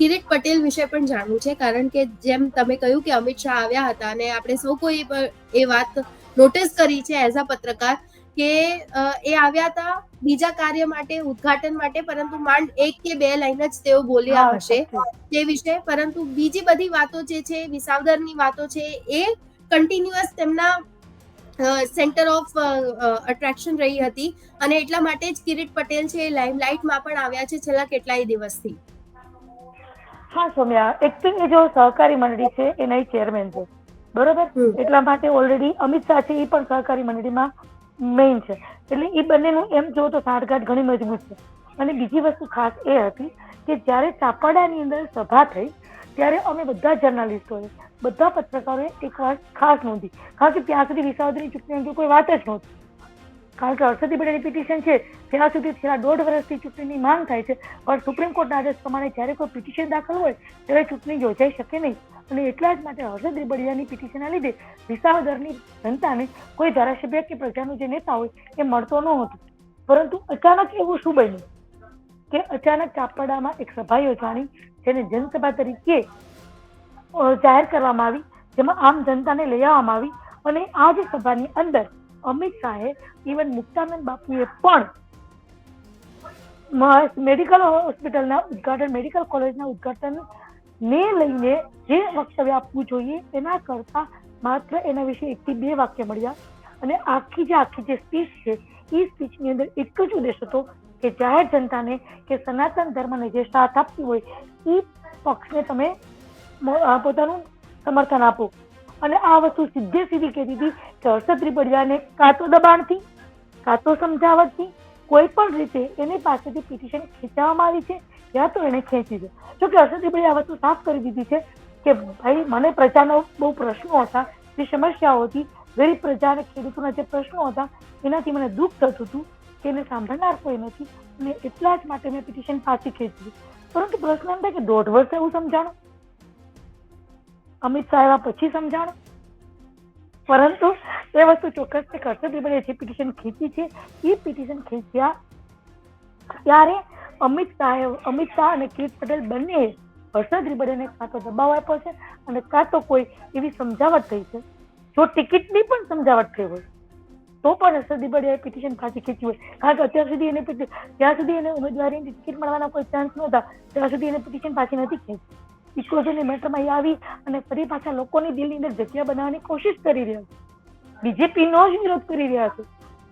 કિરીટ પટેલ વિશે પણ જાણવું છે કારણ કે જેમ તમે કહ્યું કે અમિત શાહ આવ્યા હતા અને આપણે સૌ કોઈ એ વાત નોટિસ કરી છે એઝ અ પત્રકાર કે એ આવ્યા હતા બીજા કાર્ય માટે ઉદ્ઘાટન માટે પરંતુ માંડ એક કે બે લાઈન જ તેઓ બોલ્યા હશે તે વિશે. પરંતુ બીજી બધી વાતો જે છે વિસાવદરની વાતો છે એ કન્ટિન્યુઅસ તેમના સેન્ટર ઓફ અટ્રેક્શન રહી હતી. અને એટલા માટે જ કિરીટ પટેલ છે એ લાઇમલાઇટમાં પણ આવ્યા છે છેલ્લા કેટલાય દિવસથી. હા સૌમ્યા. એક એ જો સહકારી મંડળી છે એના ચેરમેન છે. બરોબર? એટલા માટે ઓલરેડી અમિત શાહ છે એ પણ સહકારી મંડળીમાં મેઇન છે. એટલે એ બંનેનું એમ જો તો સાંઠગાંઠ ઘણી મજબૂત છે. અને બીજી વસ્તુ ખાસ એ હતી કે જ્યારે ચાપડાની અંદર સભા થઈ ત્યારે અમે બધા જર્નાલિસ્ટોએ બધા પત્રકારોએ એક વાત ખાસ નોંધી. કારણ કે ત્યાં સુધી વિસાવદરની ચૂંટણી અંગે કોઈ વાત જ નહોતી. કારણ કે હર્ષદી પટેલની પિટિશન છે, ત્યાં સુધી છેલ્લા દોઢ વર્ષથી ચૂંટણીની માંગ થાય છે. પણ સુપ્રીમ કોર્ટના આદેશ પ્રમાણે જ્યારે કોઈ પિટિશન દાખલ હોય, ત્યારે ચૂંટણી યોજાઈ શકે નહીં. અને એટલા જ માટે હર્ષદ રીબડિયાની પિટિશનના લીધે વિસાવદરની જનતાને કોઈ ધારાસભ્ય કે પ્રજાનો જે નેતા હોય, એ મળતો ન હતો. પરંતુ અચાનક એવું શું બન્યું? કે અચાનક ચાપડામાં એક સભા યોજાણી, જેને જનસભા તરીકે જાહેર કરવામાં આવી, જેમાં આમ જનતાને લઈ આવવામાં આવી અને આ જ સભાની અંદર અમિત શાહે ઇવન મુક્તાનંદ બાપુએ પણ મેડિકલ હોસ્પિટલના ઉદ્ઘાટન, મેડિકલ કોલેજના ઉદઘાટન ને લઈને જે વક્તવ્ય આપવું જોઈએ એના કરતા માત્ર એના વિશે એકથી બે વાક્ય મળ્યા અને આખી જે આખી જે સ્પીચ છે એ સ્પીચની અંદર એક જ ઉદ્દેશ હતો કે જાહેર જનતાને કે સનાતન ધર્મને જે સાથ આપતી હોય એ પક્ષને તમે પોતાનું સમર્થન આપો. અને આ વસ્તુ સીધે સીધી કહેતી હતી હર્ષદ ત્રિપડિયાને કાં તો દબાણથી, કાં તો સમજાવટથી, કોઈ પણ રીતે એની પાસેથી પિટિશન ખેંચવામાં આવી છે, યા તો એને ખેંચી છે. જો કે હર્ષદ ત્રિપડિયાએ આ વસ્તુ સાફ કરી દીધી છે કે ભાઈ, મને પ્રજાનો બહુ પ્રશ્નો હતા, જે સમસ્યાઓ હતી ગરીબ પ્રજા અને ખેડૂતોના જે પ્રશ્નો હતા, એનાથી મને દુઃખ થતું હતું કે એને સાંભળનાર કોઈ નથી અને એટલા જ માટે મેં પિટિશન પાછી ખેંચી. પરંતુ પ્રશ્ન એમ થાય કે દોઢ વર્ષ એવું સમજાણું? અમિત શાહ આવ્યા પછી સમજાણો? પરંતુ એ વસ્તુ ચોક્કસ છે કે હર્ષદ ત્રિપડિયાએ જે પિટિશન ખેંચી છે. એ પિટિશન ખેંચ્યા ત્યારે અમિત શાહે, અમિત શાહ અને કિરીટ પટેલ બંને હર્ષદ ત્રિપડિયાને કાં તો દબાવ આપ્યો છે અને કાં તો કોઈ એવી સમજાવટ થઈ છે. જો ટિકિટની પણ સમજાવટ થઈ હોય, તો પણ હર્ષદ ત્રિપડિયાએ પિટિશન પાછી ખેંચી હોય. કારણ કે અત્યાર સુધી એને જ્યાં સુધી એને ઉમેદવારીની ટિકિટ મળવાના કોઈ ચાન્સ નહોતા, ત્યાં સુધી એને પિટિશન પાછી નથી ખેંચી. ઇકોઝોનની મેટરમાં એ આવી અને ફરી પાછા લોકોની દિલની અંદર જગ્યા બનાવવાની કોશિશ કરી રહ્યા છે. બીજેપીનો જ વિરોધ કરી રહ્યા છે.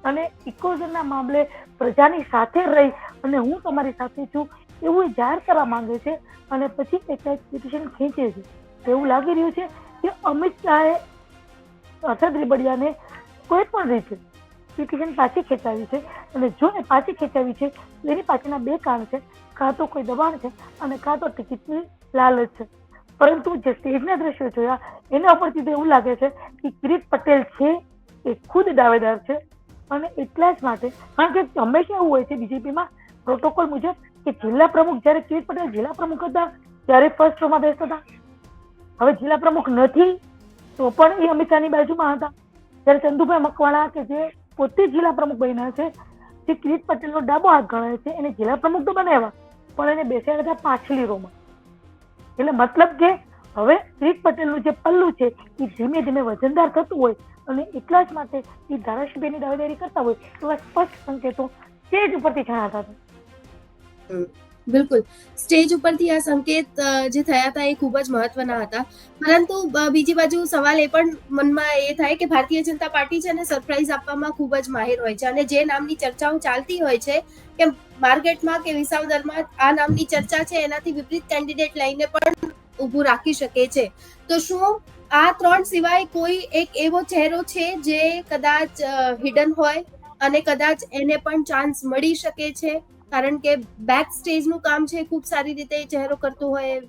અને ઇકોઝનના મામલે પ્રજાની સાથે રહી અને હું તમારી સાથે છું એવું જાહેર કરવા માંગે છે અને પછી એક પિટિશન ખેંચે છે. એવું લાગી રહ્યું છે કે અમિત શાહે હર્ષદ રીબડિયાને કોઈ પણ રીતે પિટિશન પાછી ખેંચાવી છે અને જો એ પાછી ખેંચાવી છે એની પાછળના બે કારણ છે. કાં તો કોઈ દબાણ છે અને કાં તો ટિકિટની લાલચ છે. પરંતુ જે સ્ટેજના દ્રશ્યો જોયા, એના ઉપરથી તો એવું લાગે છે કે કિરીટ પટેલ છે, એ ખુદ દાવેદાર છે અને એટલા જ માટે, કારણ કે હંમેશા એવું હોય છે બીજેપીમાં, પ્રોટોકોલ મુજબ કે જિલ્લા પ્રમુખ જ્યારે કિરીટ પટેલ જિલ્લા પ્રમુખ હતા, ત્યારે ફર્સ્ટ રોમાં બેસતા હતા. હવે જિલ્લા પ્રમુખ નથી, તો પણ એ અમિત શાહની બાજુમાં હતા. જ્યારે ચંદુભાઈ મકવાણા કે જે પોતે જિલ્લા પ્રમુખ બન્યા છે, જે કિરીટ પટેલનો ડાબો હાથ ગણાય છે, એને જિલ્લા પ્રમુખ તો બનાવ્યા, પણ એને બેસાડ્યા હતા પાછલી રોમાં એટલે મતલબ કે હવે કિરીટ પટેલનું જે પલ્લું છે, એ ધીમે ધીમે વજનદાર થતું હોય અને એટલા જ માટે એ ધારાસભ્યની દાવેદારી કરતા હોય એવા સ્પષ્ટ સંકેતો સ્ટેજ ઉપરથી જણાતા હતા. બિલકુલ. સ્ટેજ ઉપરથી આ સંકેત જે થયા હતા એ ખૂબ જ મહત્વના હતા. પરંતુ બીજી બાજુ સવાલ એ પણ મનમાં એ થાય કે ભારતીય જનતા પાર્ટી છે ને સરપ્રાઇઝ આપવામાં ખૂબ જ માહિર હોય છે અને જે નામની ચર્ચાઓ ચાલતી હોય છે, કે માર્કેટમાં કે વિસાવદરમાં આ નામની ચર્ચા છે એનાથી વિપરીત કેન્ડિડેટ લઈને પણ ઊભું રાખી શકે છે. તો શું આ ત્રણ સિવાય કોઈ એક એવો ચહેરો છે જે કદાચ હિડન હોય અને કદાચ એને પણ ચાન્સ મળી શકે છે? કારણ કે બેક સ્ટેજનું કામ છે ખૂબ સારી રીતે ચહેરો કરતો હોય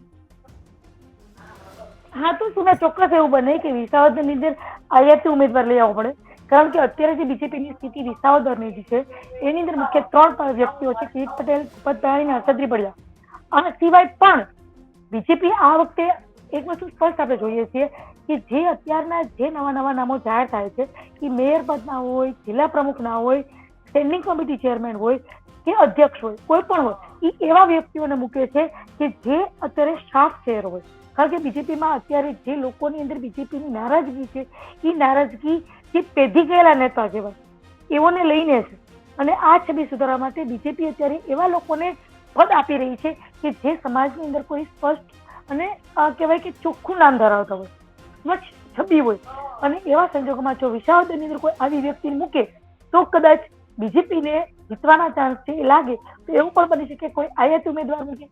હા, તો સુના ચોક્કસ એવું બને કે વિસાવદરની અંદર અહીંયાથી ઉમેદવાર લઈ આવવો પડે. કારણ કે અત્યારે જે બીજેપીની સ્થિતિ વિસાવદરની જે છે, એની અંદર મુખ્ય ત્રણ વ્યક્તિઓ છે, કિરીટ પટેલ ભૂપતભાઈ અને હર્ષદ પડ્યા આ સિવાય પણ બીજેપી આ વખતે એક વસ્તુ સ્પષ્ટ આપણે જોઈએ છીએ કે જે અત્યારના જે નવા નવા નામો જાહેર થાય છે એ મેયર પદના હોય, જિલ્લા પ્રમુખના હોય સ્ટેન્ડિંગ કમિટી ચેરમેન હોય કે અધ્યક્ષ હોય, કોઈ પણ હોય એ એવા વ્યક્તિઓને મૂકે છે કે જે અત્યારે શાર્પ ચહેર હોય. કારણ કે બીજેપીમાં અત્યારે જે લોકોની અંદર બીજેપીની નારાજગી છે એ નારાજગી જે પેઢી ગયેલા નેતા કહેવાય, એઓને લઈને છે. અને આ છબી સુધારવા માટે બીજેપી અત્યારે એવા લોકોને પદ આપી રહી છે કે જે સમાજની અંદર કોઈ સ્પષ્ટ અને કહેવાય કે ચોખ્ખું નામ ધરાવતા હોય, સ્વચ્છ છબી હોય. અને એવા સંજોગોમાં જો વિસાવદરની અંદર કોઈ આવી વ્યક્તિ મૂકે, તો કદાચ બીજેપીને જીતવાના ચાન્સ છે એ લાગે તો એવું પણ બની શકે કોઈ આયત ઉમેદવાર મૂકે